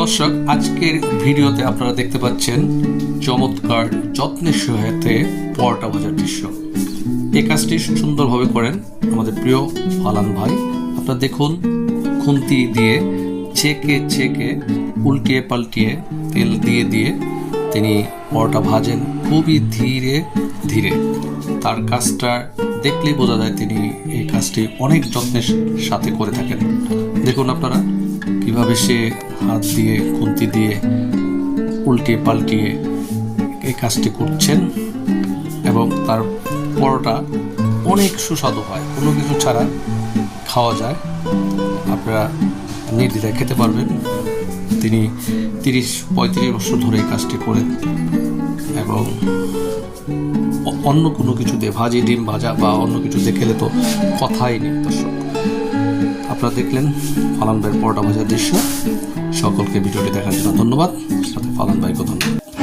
দর্শক, আজকের ভিডিওতে আপনারা দেখতে পাচ্ছেন চমৎকার যত্নের সহায়তে পরোটা ভাজার দৃশ্য। এ কাজটি সুন্দরভাবে করেন আমাদের প্রিয় ফালান ভাই। আপনারা দেখুন, খুন্তি দিয়ে ছেঁকে ছেঁকে উল্টিয়ে পাল্টিয়ে তেল দিয়ে দিয়ে তিনি পরোটা ভাজেন। খুবই ধীরে ধীরে তার কাজটা দেখলেই বোঝা যায় তিনি এই কাজটি অনেক যত্নের সাথে করে থাকেন। দেখুন আপনারা কীভাবে সে হাত দিয়ে, খুন্তি দিয়ে উল্টিয়ে পাল্টিয়ে এই কাজটি করছেন এবং তার পরোটা অনেক সুস্বাদু হয়। কোনো কিছু ছাড়া খাওয়া যায়। আপনারা নির্দ্বিধায় খেতে পারবেন। তিনি তিরিশ, পঁয়ত্রিশ বছর ধরে এই কাজটি করেন এবং অন্য কোনো কিছু ভাজি, ডিম ভাজা বা অন্য কিছু দিয়ে খেলে তো কথাই নেই দর্শক। আপনারা দেখলেন ফালান ভাইয়ের পরোটা ভাজার দৃশ্য। সকলকে ভিডিওটি দেখার জন্য ধন্যবাদ। সাথে ফালান ভাইকে ধন্যবাদ।